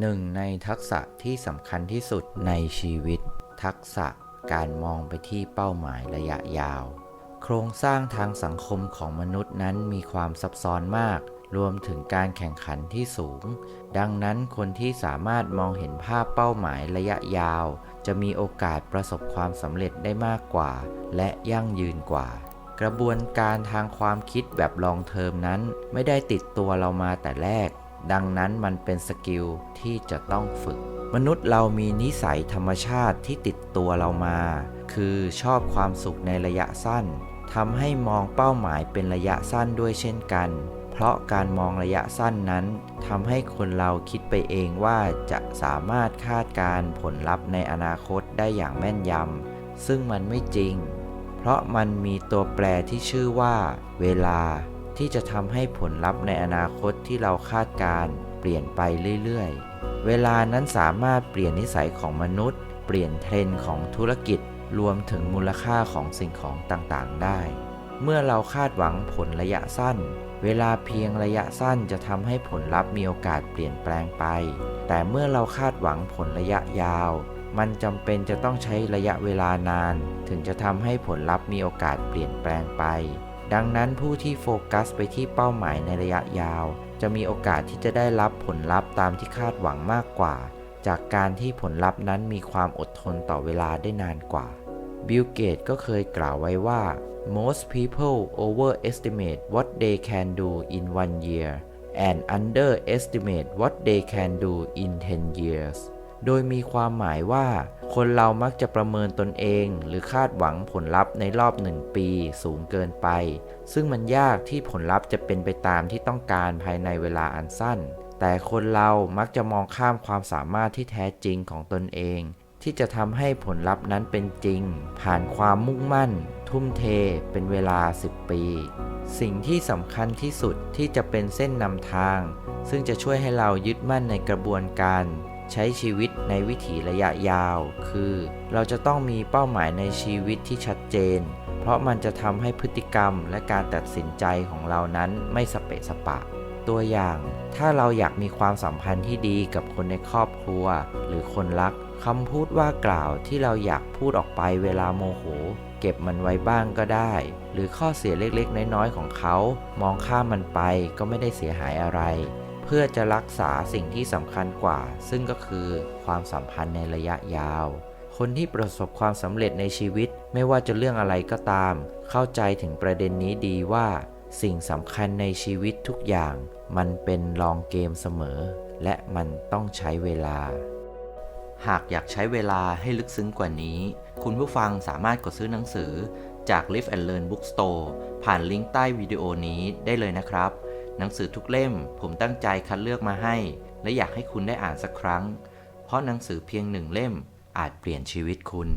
หนึ่งในทักษะที่สำคัญที่สุดในชีวิต ทักษะการมองไปที่เป้าหมายระยะยาว โครงสร้างทางสังคมของมนุษย์นั้นมีความซับซ้อนมาก รวมถึงการแข่งขันที่สูง ดังนั้นคนที่สามารถมองเห็นภาพเป้าหมายระยะยาว จะมีโอกาสประสบความสำเร็จได้มากกว่า และยั่งยืนกว่า กระบวนการทางความคิดแบบลองเทอมนั้น ไม่ได้ติดตัวเรามาแต่แรก ดังนั้นมันเป็นสกิลที่จะต้องฝึก มนุษย์เรามีนิสัยธรรมชาติที่ติดตัวเรามา คือชอบความสุขในระยะสั้นทำให้มองเป้าหมายเป็นระยะสั้นด้วยเช่นกัน เพราะการมองระยะสั้นนั้นทำให้คนเราคิดไปเองว่าจะสามารถคาดการณ์ผลลัพธ์ในอนาคตได้อย่างแม่นยำซึ่งมันไม่จริง เพราะมันมีตัวแปรที่ชื่อว่า เวลา ที่จะทำให้ผลลัพธ์ในอนาคตที่เราคาดการเปลี่ยนไปเรื่อยๆ เวลานั้นสามารถเปลี่ยนนิสัยของมนุษย์ เปลี่ยนเทรนด์ของธุรกิจ รวมถึงมูลค่าของสิ่งของต่างๆ ได้ เมื่อเราคาดหวังผลระยะสั้น เวลาเพียงระยะสั้นจะทำให้ผลลัพธ์มีโอกาสเปลี่ยนแปลงไป แต่เมื่อเราคาดหวังผลระยะยาว มันจำเป็นจะต้องใช้ระยะเวลานาน ถึงจะทำให้ผลลัพธ์มีโอกาสเปลี่ยนแปลงไป ดังนั้นผู้ที่โฟกัสไปที่เป้าหมายในระยะยาว จะมีโอกาสที่จะได้รับผลลัพธ์ตามที่คาดหวังมากกว่า จากการที่ผลลัพธ์นั้นมีความอดทนต่อเวลาได้นานกว่าบิลเกตก็เคยกล่าวไว้ว่า most people overestimate what they can do in one year and underestimate what they can do in 10 years โดยมีความหมายว่า คนเรามักจะประเมินตนเอง หรือคาดหวังผลลัพธ์ในรอบหนึ่งปีสูงเกินไป ซึ่งมันยากที่ผลลัพธ์จะเป็นไปตามที่ต้องการภายในเวลาอันสั้น แต่คนเรามักจะมองข้ามความสามารถที่แท้จริงของตนเอง ที่จะทำให้ผลลัพธ์นั้นเป็นจริง ผ่านความมุ่งมั่น ทุ่มเท เป็นเวลา 10 ปี สิ่งที่สำคัญที่สุดที่จะเป็นเส้นนำทาง ซึ่งจะช่วยให้เรายึดมั่นในกระบวนการ ใช้ชีวิตในวิถีระยะยาว คือ เราจะต้องมีเป้าหมายในชีวิตที่ชัดเจน เพราะมันจะทำให้พฤติกรรมและการตัดสินใจของเรานั้นไม่สเปะสปะ ตัวอย่าง ถ้าเราอยากมีความสัมพันธ์ที่ดีกับคนในครอบครัว หรือคนรักคำพูดว่ากล่าวที่เราอยากพูดออกไปเวลาโมโห เก็บมันไว้บ้างก็ได้ หรือข้อเสียเล็กๆ น้อยๆ ของเขา มองข้ามมันไปก็ไม่ได้เสียหายอะไร เพื่อจะรักษาสิ่งที่สำคัญกว่า ซึ่งก็คือความสัมพันธ์ในระยะยาว คนที่ประสบความสำเร็จในชีวิตไม่ว่าจะเรื่องอะไรก็ตาม เข้าใจถึงประเด็นนี้ดีว่า สิ่งสำคัญในชีวิตทุกอย่าง มันเป็นลองเกมเสมอ และมันต้องใช้เวลา หากอยากใช้เวลาให้ลึกซึ้งกว่านี้ คุณผู้ฟังสามารถกดซื้อหนังสือจาก Live and Learn Bookstore ผ่านลิงก์ใต้วิดีโอนี้ได้เลยนะครับ หนังสือทุกเล่มผมตั้งใจคัดเลือกมาให้ และอยากให้คุณได้อ่านสักครั้ง เพราะหนังสือเพียงหนึ่งเล่มอาจเปลี่ยนชีวิตคุณ